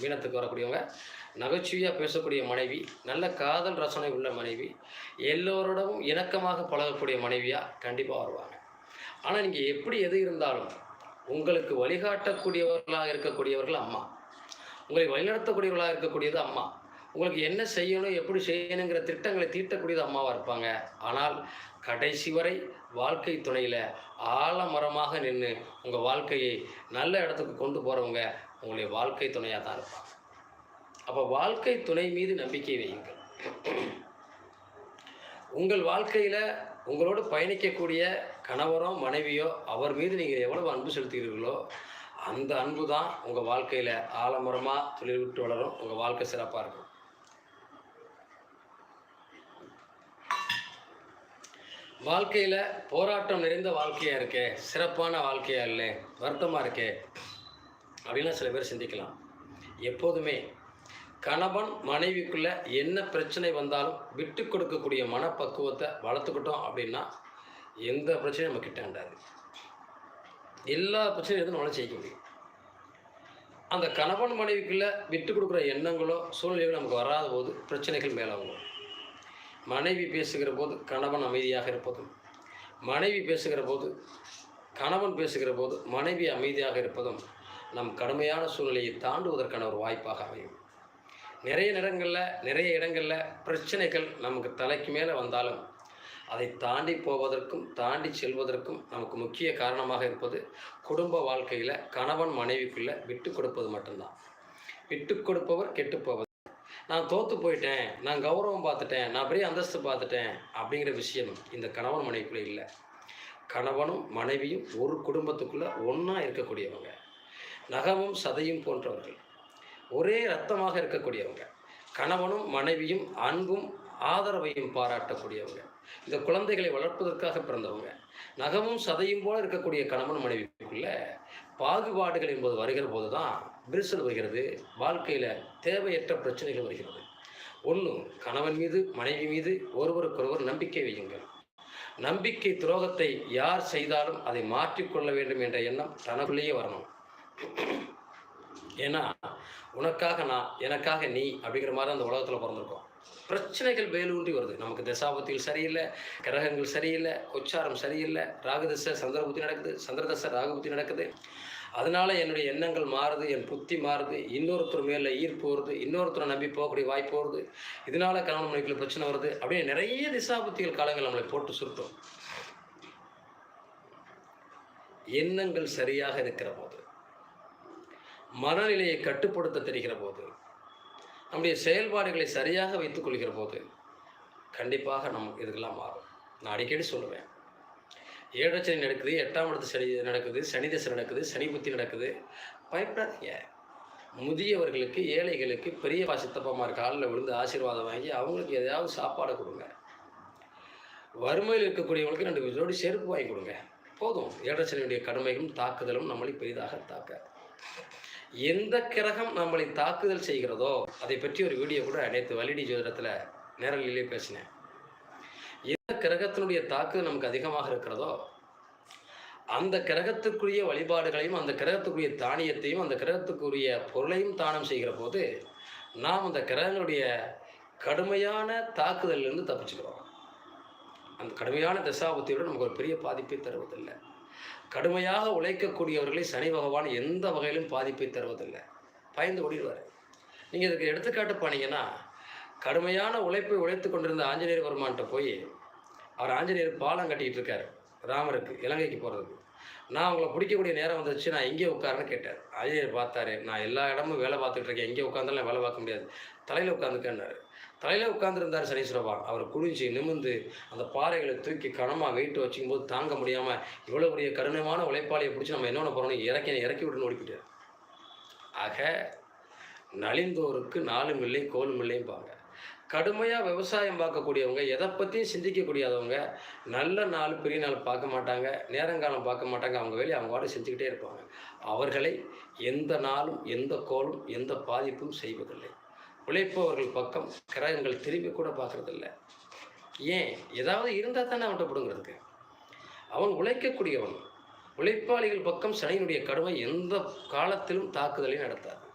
மீனத்துக்கு வரக்கூடியவங்க நகைச்சுவையாக பேசக்கூடிய மனைவி நல்ல காதல் ரசனை உள்ள மனைவி எல்லோரோடவும் இணக்கமாக பழகக்கூடிய மனைவியாக கண்டிப்பாக வருவாங்க. ஆனால் நீங்கள் எப்படி எது இருந்தாலும் உங்களுக்கு வழிகாட்டக்கூடியவர்களாக இருக்கக்கூடியவர்கள் அம்மா. உங்களை வழிநடத்தக்கூடியவர்களாக இருக்கக்கூடியது அம்மா. உங்களுக்கு என்ன செய்யணும் எப்படி செய்யணுங்கிற திட்டங்களை தீட்டக்கூடியது அம்மாவாக இருப்பாங்க. ஆனால் கடைசி வரை வாழ்க்கை துணையில் ஆலமரமாக நின்று உங்கள் வாழ்க்கையை நல்ல இடத்துக்கு கொண்டு போகிறவங்க உங்களுடைய வாழ்க்கை துணையாக தான் இருப்பாங்க. அப்போ வாழ்க்கை துணை மீது நம்பிக்கை வையுங்கள். உங்கள் வாழ்க்கையில் உங்களோடு பயணிக்கக்கூடிய கணவரோ மனைவியோ அவர் மீது நீங்கள் எவ்வளவு அன்பு செலுத்துகிறீர்களோ அந்த அன்பு தான் உங்கள் வாழ்க்கையில் ஆலமரமாக தொழில் விட்டு வளரும் உங்கள் வாழ்க்கை சிறப்பாக இருக்கும். வாழ்க்கையில் போராட்டம் நிறைந்த வாழ்க்கையாக இருக்கே சிறப்பான வாழ்க்கையா இல்லை வருத்தமாக இருக்கே அப்படின்லாம் சில பேர் சிந்திக்கலாம். எப்போதுமே கணவன் மனைவிக்குள்ள என்ன பிரச்சனை வந்தாலும் விட்டு கொடுக்கக்கூடிய மனப்பக்குவத்தை வளர்த்துக்கிட்டோம் அப்படின்னா எந்த பிரச்சனையும் நம்ம கிட்ட வேண்டாது எல்லா பிரச்சனையும் எதுவும் நம்மளால் ஜெயிக்க முடியும். அந்த கணவன் மனைவிக்குள்ள விட்டு கொடுக்குற எண்ணங்களோ சூழ்நிலைகளோ நமக்கு வராத போது பிரச்சனைகள் மேலாகும். மனைவி பேசுகிற போது கணவன் அமைதியாக இருப்பதும் மனைவி பேசுகிற போது கணவன் பேசுகிற போது மனைவி அமைதியாக இருப்பதும் நம் கடுமையான சூழ்நிலையை தாண்டுவதற்கான ஒரு வாய்ப்பாக அமையும். நிறைய நேரங்களில் நிறைய இடங்களில் பிரச்சனைகள் நமக்கு தலைக்கு மேலே வந்தாலும் அதை தாண்டி போவதற்கும் தாண்டி செல்வதற்கும் நமக்கு முக்கிய காரணமாக இருப்பது குடும்ப வாழ்க்கையில் கணவன் மனைவிக்குள்ளே விட்டு கொடுப்பது மட்டும்தான். விட்டு கொடுப்பவர் கெட்டு நான் தோற்று போயிட்டேன் நான் கௌரவம் பார்த்துட்டேன் நான் பெரிய அந்தஸ்து பார்த்துட்டேன் அப்படிங்கிற விஷயம் இந்த கணவன் மனைவிக்குள்ளே இல்லை. கணவனும் மனைவியும் ஒரு குடும்பத்துக்குள்ளே ஒன்றா இருக்கக்கூடியவங்க. நகமும் சதையும் போன்றவர்கள். ஒரே ரத்தமாக இருக்கக்கூடியவங்க. கணவனும் மனைவியும் அன்பும் ஆதரவையும் பாராட்டக்கூடியவங்க. இந்த குழந்தைகளை வளர்ப்பதற்காக பிறந்தவங்க. நகமும் சதையும் போல இருக்கக்கூடிய கணவன் மனைவிக்குள்ள பாகுபாடுகள் என்பது வருகிற போது தான் விரிசல் வருகிறது. வாழ்க்கையில் தேவையற்ற பிரச்சனைகள் வருகிறது. ஒன்று கணவன் மீது மனைவி மீது ஒருவருக்கொருவர் நம்பிக்கை வையுங்கள். நம்பிக்கை துரோகத்தை யார் செய்தாலும் அதை மாற்றிக்கொள்ள வேண்டும் என்ற எண்ணம் தனக்குள்ளேயே வரணும். ஏன்னா உனக்காக நான் எனக்காக நீ அப்படிங்கிற மாதிரி அந்த உலகத்தில் பிறந்திருக்கோம். பிரச்சனைகள் வேலூன்றி வருது. நமக்கு தசாபத்தியில் சரியில்லை கிரகங்கள் சரியில்லை உச்சாரம் சரியில்லை ராகுதசை சந்திரபுத்தி நடக்குது சந்திரதசை ராகுபுத்தி நடக்குது. அதனால என்னுடைய எண்ணங்கள் மாறுது என் புத்தி மாறுது இன்னொருத்தர் மேலே ஈர்ப்பு வருது இன்னொருத்தரை நம்பி போகக்கூடிய வாய்ப்பு வருது. இதனால கணவன் மனைவிக்குள்ள பிரச்சனை வருது அப்படின்னு நிறைய திசாபுத்திகள் காலங்கள் நம்மளை போட்டு சுருட்டும். எண்ணங்கள் சரியாக இருக்கிற போது மனநிலையை கட்டுப்படுத்த தெரிகிற போது நம்முடைய செயல்பாடுகளை சரியாக வைத்துக் கொள்கிற போது கண்டிப்பாக நம் இதுக்கெல்லாம் மாறும். நான் அடிக்கடி சொல்லுவேன். ஏழரை சனி நடக்குது எட்டாம் இடத்து சனி நடக்குது சனி தசை நடக்குது சனி புத்தி நடக்குது. பயப்படாதீங்க. முதியவர்களுக்கு ஏழைகளுக்கு பெரிய சித்தப்பமார் காலில் விழுந்து ஆசீர்வாதம் வாங்கி அவங்களுக்கு எதையாவது சாப்பாடு கொடுங்க. வறுமையில் இருக்கக்கூடியவங்களுக்கு ரெண்டு ஜோடி செருப்பு வாங்கி கொடுங்க. போதும். ஏழரை சனியுடைய கடுமைகளும் தாக்குதலும் நம்மளை பெரிதாக தாக்க எந்த கிரகம் நம்மளை தாக்குதல் செய்கிறதோ அதை பற்றி ஒரு வீடியோ கூட நேற்று வலிடி ஜோதிடத்தில் நேரலிலே பேசினேன். எந்த கிரகத்தினுடைய தாக்குதல் நமக்கு அதிகமாக இருக்கிறதோ அந்த கிரகத்துக்குரிய வழிபாடுகளையும் அந்த கிரகத்துக்குரிய தானியத்தையும் அந்த கிரகத்துக்குரிய பொருளையும் தானம் செய்கிற போது நாம் அந்த கிரகங்களுடைய கடுமையான தாக்குதலிலிருந்து தப்பிச்சுக்கிறோம். அந்த கடுமையான தசாபுத்தியோடு நமக்கு ஒரு பெரிய பாதிப்பை தருவதில்லை. கடுமையாக உழைக்கக்கூடியவர்களை சனி பகவான் எந்த வகையிலும் பாதிப்பை தருவதில்லை. பயந்து ஓடிடுவார். நீங்கள் இதுக்கு எடுத்துக்காட்டு போனீங்கன்னா கடுமையான உழைப்பை உழைத்து கொண்டிருந்த ஆஞ்சநேயர் பெருமான்கிட்ட போய் அவர் ஆஞ்சநேயர் பாலம் கட்டிக்கிட்டு இருக்காரு ராமருக்கு இலங்கைக்கு போகிறதுக்கு நான் உங்களை பிடிக்கக்கூடிய நேரம் வந்துச்சு நான் எங்கே உட்காருன்னு கேட்டார். ஆஞ்சநேயர் பார்த்தாரு நான் எல்லா இடமும் வேலை பார்த்துட்டு இருக்கேன் எங்கே உட்காந்தாலும் வேலை பார்க்க முடியாது தலையில் உட்காந்துக்கன்னாரு. தலையில் உட்காந்துருந்தார் சனீஸ்வர பகவான் அவர் குனிஞ்சு நிமிர்ந்து அந்த பாறைகளை தூக்கி கனமாக வெயிட்டு வச்சுக்கும் போது தாங்க முடியாமல் இவ்வளோ பெரிய கருணமான உழைப்பாளியை பிடிச்சி நம்ம என்ன பண்ண போகிறோம் இறக்கி இறக்கி விட்டுன்னு ஓடிக்கிட்டார் ஆக நலிந்தோருக்கு நாலும் இல்லை கோலும் இல்லைம்பாங்க கடுமையாக விவசாயம் பார்க்கக்கூடியவங்க எதை பற்றியும் சிந்திக்கக்கூடியாதவங்க நல்ல நாள் பெரிய நாள் பார்க்க மாட்டாங்க நேரங்காலம் பார்க்க மாட்டாங்க அவங்க வேலையை அவங்க வாட செஞ்சுக்கிட்டே இருப்பாங்க. அவர்களை எந்த நாளும் எந்த கோலும் எந்த பாதிப்பும் செய்வதில்லை. உழைப்பவர்கள் பக்கம் கிரகங்கள் திரும்பி கூட பார்க்கறதில்ல. ஏன்? ஏதாவது இருந்தால் தானே அவன்கிட்ட பிடுங்கிறதுக்கு. அவன் உழைக்கக்கூடியவன். உழைப்பாளிகள் பக்கம் சனியினுடைய கடுமை எந்த காலத்திலும் தாக்குதலையும் நடத்தாது.